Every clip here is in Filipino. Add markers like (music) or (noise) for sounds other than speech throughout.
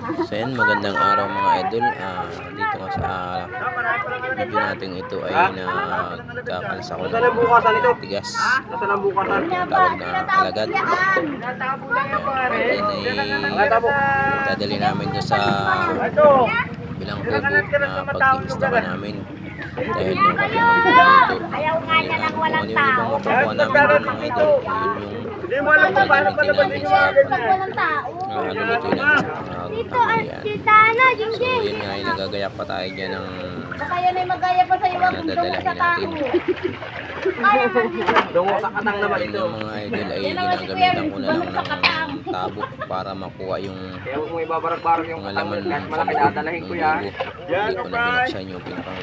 So yan, magandang araw mga idol. Ah, dito nga sa video natin ito ay nagkakalsa ko ng mga tigas. Ang? Tawag na alagad. Ayan ay dadali namin doon sa bilang kubo na pag-iistakan namin. Dahil doon kami magluluto. Ayaw nga niya ng Kung walang ano yung tao. ibang makukuha namin doon mga idol, yun yung Hindi mo alam kung paano gagamitin namin sa Pag walang tao. uh, mga Dito, ay, pamilya. si Tana, So Jingjing. yun nga ay nagagayak pa tayo dyan ng Baka yan ay magaya pa sa iyo (laughs) ang Nadadalahin sa tao. ang Dungo sa katang naman ito. yung mga idol ay ginagamitan ko na lang ng tabok para makuha yung Kaya mo ibabarag-barag yung mga laman sa malaki dadalahin ng ko yan. Hindi ko na binuksan yung pinakang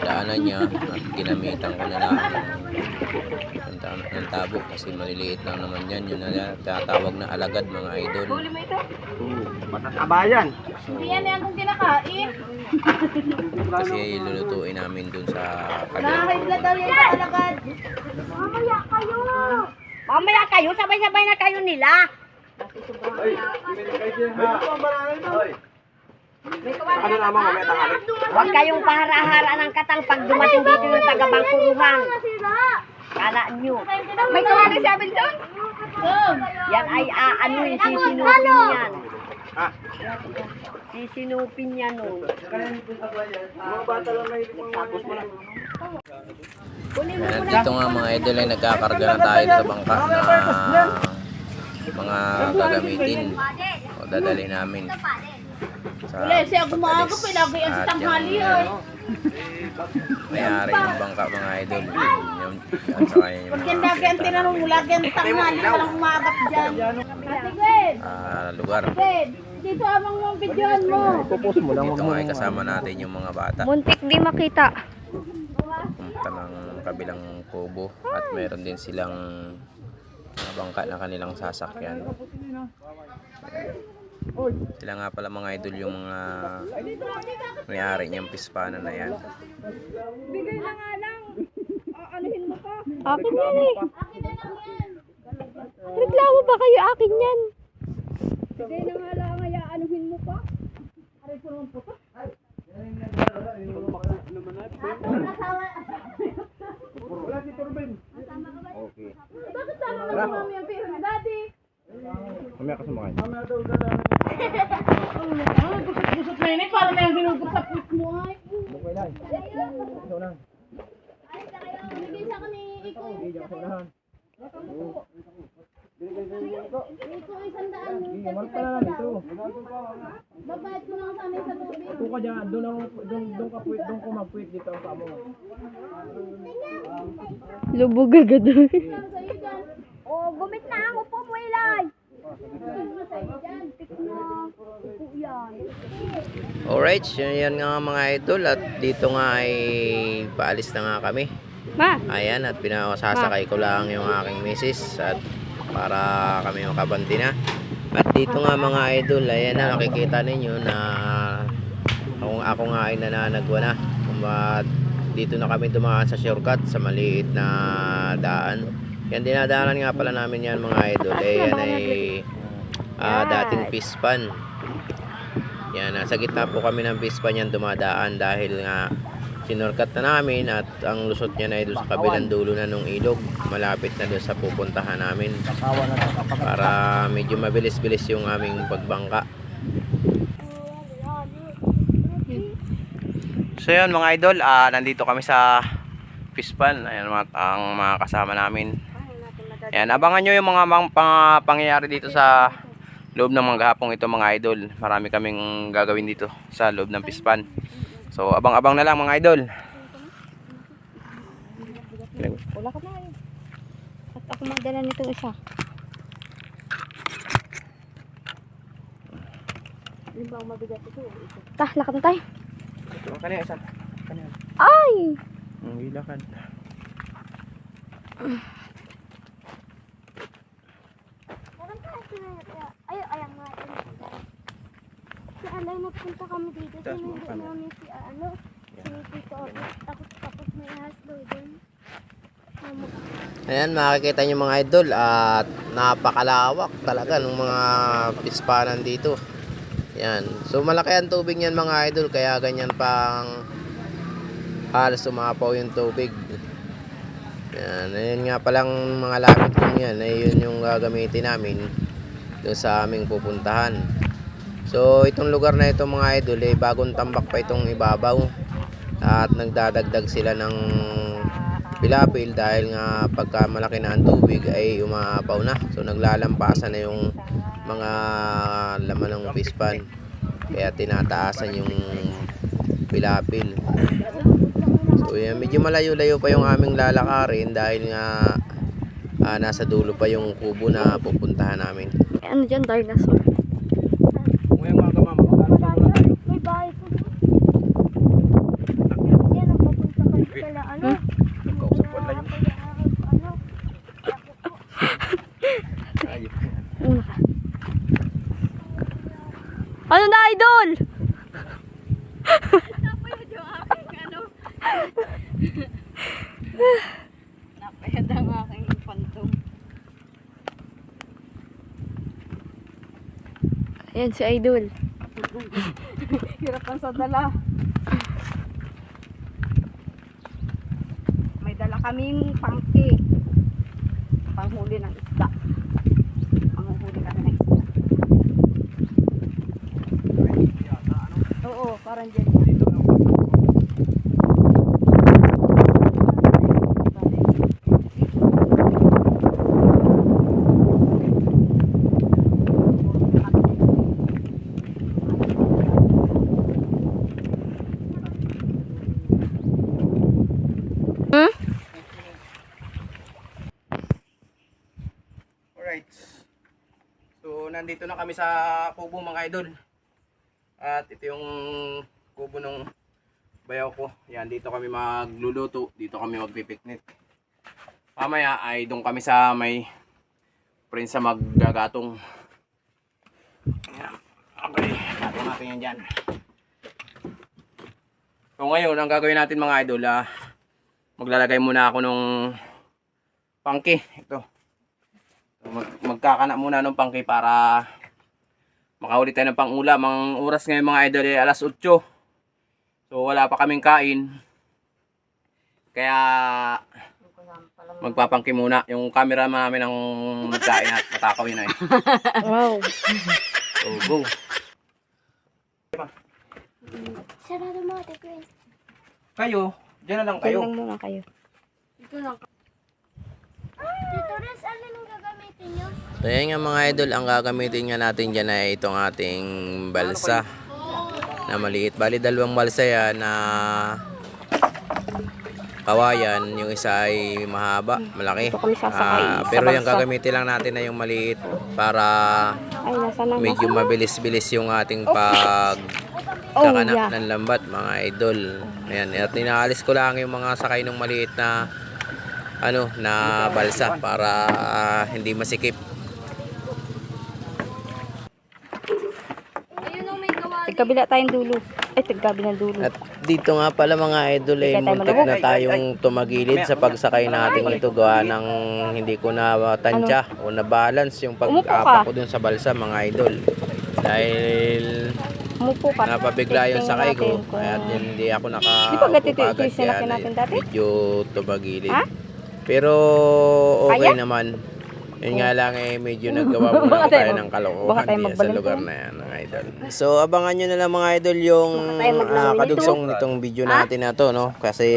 daanan niya at ginamitan ko na lang ng, ng, ng tabok kasi maliliit lang naman yan yun na tatawag na alagad mga idol. Matatabayan. Hindi yan yan kung kinakain. Kasi lulutuin namin dun sa alagad. Mamaya kayo. Mamaya kayo, sabay-sabay na kayo nila. Ano naman mamaya tanghali? Huwag kayong pahara-hara ng katang pag dumating dito yung taga-bangkuruhan. Kala nyo. May kawali si Abel doon? Yan ay aano yung sisinupin yan. Ha? Sisinupin yan nun. Mga bata lang may tapos mo na. Yan, dito nga mga idol ay nagkakarga na tayo sa bangka na mga gagamitin o dadali namin sa Wala, siya pag-alis. pa, lagi yan sa tanghali, ay. ano, may-ari ng bangka mga idol yung, saka yun yung mga yan lagi ang tinanong mo, lagi ang tanghali, walang umagap dyan. Ate Gwen, ah, lugar Gwen, dito abang mo ang videoan mo. Pupus mo lang. dito nga ay kasama natin yung mga bata Muntik di makita. pumunta ng kabilang kubo at meron din silang mga bangka na kanilang sasakyan sila nga pala mga idol yung mga may-ari niyang pispana na yan. Akin yan eh. Reklamo ba kayo? Akin yan? Okay. Bakit sama mo si mami ang pera ni daddy? Mamaya ka sumakay. Gusot na yun eh, parang may ang ginugot sa puwit mo ay. Bukay lang. Ito lang. Ay, kaya bigay sa kani Iko. Hindi ako unahan. Iko, isang daan. Mark pa na lang ito. Babayad ko lang sa amin sa tubig. Ito ka dyan. Doon ako, doon, doon ka puwit, doon ko magpuwit dito ang kamo. Lubog agad. Sa oh, gumit na ako po, Muelay. Alright yun yan nga mga idol at dito nga ay paalis na nga kami. Ma, ayan at pinasasakay ko lang yung aking misis at para kami makabanti na. At dito nga mga idol ayan na nakikita ninyo na ako, ako nga ay nananagwa na. Kumbaga, dito na kami dumaan sa shortcut sa maliit na daan yan dinadaanan nga pala namin yan mga idol. Eh yan ay ah, dating pispan. Yan nasa gitna po kami ng pispan yan dumadaan dahil nga sinorkat na namin at ang lusot niya na ay doon sa kabilang dulo na nung ilog malapit na doon sa pupuntahan namin. Para medyo mabilis-bilis yung aming pagbangka. So yun mga idol ah, nandito kami sa Pispan. Ayan mga, ang mga kasama namin ayan abangan nyo yung mga mang, pang, pangyayari dito sa loob ng mga hapong ito mga idol marami kaming gagawin dito sa loob ng Pispan so abang-abang na lang mga idol wala ka na eh. At ako magdala nito isa. Tah, lakad na tayo. ito kanina isa kanina Ay! ang hilakad Ay, ayan nga. Magpunta kami dito. Sinundo namin si ano, si Tito Otis. Tapos, tapos may daw dun. Ayan, makikita nyo mga idol at napakalawak talaga ng mga pispanan dito. Yan. So malaki ang tubig niyan mga idol kaya ganyan pang halos umapaw yung tubig. Yan. Ayun nga palang mga lapit kong yan. Ayun yung gagamitin namin doon sa aming pupuntahan. So itong lugar na ito mga idol eh bagong tambak pa itong ibabaw. At nagdadagdag sila ng pilapil dahil nga pagka malaki na ang tubig ay umaapaw na. So naglalampasan na yung mga laman ng pispan. Kaya tinataasan yung pilapil. So yan, medyo malayo-layo pa yung aming lalakarin dahil nga ah, nasa dulo pa yung kubo na pupuntahan namin. Ano dyan, dinosaur? Ngayong mga mama, magkano sa tayo? May bahay ko. Yan ang papunta kayo kala ano. Kausap ko lang yung Ano? Ano na, idol? Napayad (laughs) ang aking pantong. Ayan si idol. Hirapan sa dala. May dala kaming pangki. Panghuli ng isda. Panghuli kami ng isda. Oo, parang dyan. Alright. So, nandito na kami sa kubo mga idol. At ito yung kubo ng bayaw ko. Yan, dito kami magluluto. Dito kami magpipiknik. Mamaya ay doon kami sa may prinsa maggagatong. Yan. Okay, gatong natin yan dyan. So ngayon, ang gagawin natin mga idol, ah, maglalagay muna ako nung pangki. Ito. Mag magkakana muna ng pangki para makahuli tayo ng pangulam. Ang oras ngayon mga idol ay alas 8. So wala pa kaming kain. Kaya magpapangki muna. Yung camera namin ang magkain at matakaw yun eh. (laughs) Wow. So go. Sarado mo. Kayo, dyan na lang Kayo kayo. lang muna kayo. Tito Res, alin ang gagamitin nyo? So yan nga mga idol, ang gagamitin nga natin dyan ay itong ating balsa na maliit. Bali dalawang balsa yan na kawayan. Yung isa ay mahaba, malaki. Ah, pero yung gagamitin lang natin ay yung maliit para na? medyo mabilis-bilis yung ating pag Oh, kakana yeah. ng lambat mga idol. Ayan, at inaalis ko lang yung mga sakay ng maliit na ano na balsa para ah, hindi masikip. Tagkabila tayong dulo. Ay, tagkabilang dulo. At dito nga pala mga idol ay Hindi tayo muntik na tayong tumagilid sa pagsakay natin ito gawa ng hindi ko na tansya o na balance yung pag-apa ko dun sa balsa mga idol. Dahil Umupo ka. napabigla yung sakay ko kaya hindi ako naka Di ba kaya natin dati? medyo tumagilid. Ha? Pero okay Kaya? naman. Yun nga lang eh, medyo (laughs) naggawa muna Baka tayo ng baka kalokohan tayo diyan sa lugar na yan, mga idol. So, abangan nyo na lang mga idol yung tayo maglaro ah, kadugsong nitong video natin na to, no? Kasi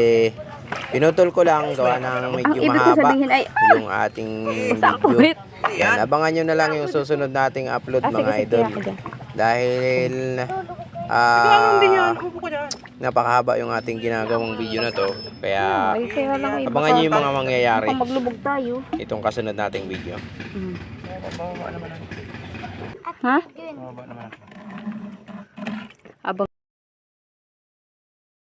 pinutol ko lang gawa ng medyo ibig ko mahaba sabihin ay, yung ating (laughs) video. puwit. Yan, abangan nyo na lang yung susunod nating upload Ah, sige, mga sige, idol. ako dyan. Dahil ah napakahaba yung ating ginagawang video na to. Kaya abangan nyo yung mga mangyayari maglubog tayo. itong kasunod nating video. Ha? Gwen.